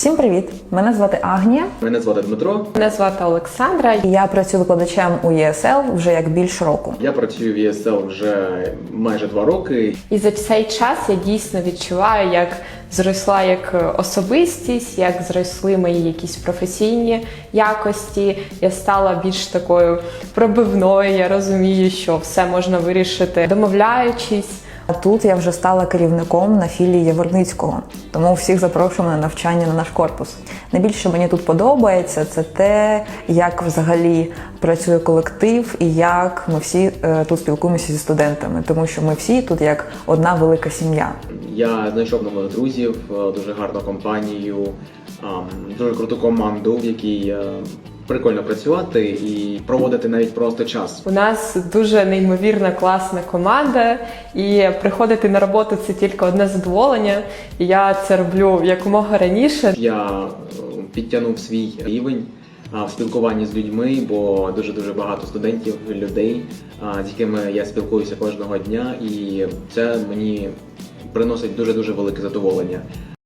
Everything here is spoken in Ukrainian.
Всім привіт! Мене звати Агнія. Мене звати Дмитро. Мене звати Олександра. Я працюю викладачем у ЄСЛ вже як більше року. Я працюю в ESL вже майже два роки. І за цей час я дійсно відчуваю, як зросла як особистість, як зросли мої якісь професійні якості. Я стала більш такою пробивною. Я розумію, що все можна вирішити, домовляючись. Тут я вже стала керівником на філії Яворницького, тому всіх запрошуємо на навчання на наш корпус. Найбільше мені тут подобається це те, як взагалі працює колектив і як ми всі е, тут спілкуємося зі студентами, тому що ми всі тут як одна велика сім'я. Я знайшов нових друзів, е, дуже гарну компанію, дуже круту команду, в якій е, прикольно працювати і проводити навіть просто час. У нас дуже неймовірна класна команда, і приходити на роботу це тільки одне задоволення. І я це роблю якомога раніше. Я е, підтягнув свій рівень в спілкуванні з людьми, бо дуже дуже багато студентів, людей, з якими я спілкуюся кожного дня, і це мені приносить дуже дуже велике задоволення.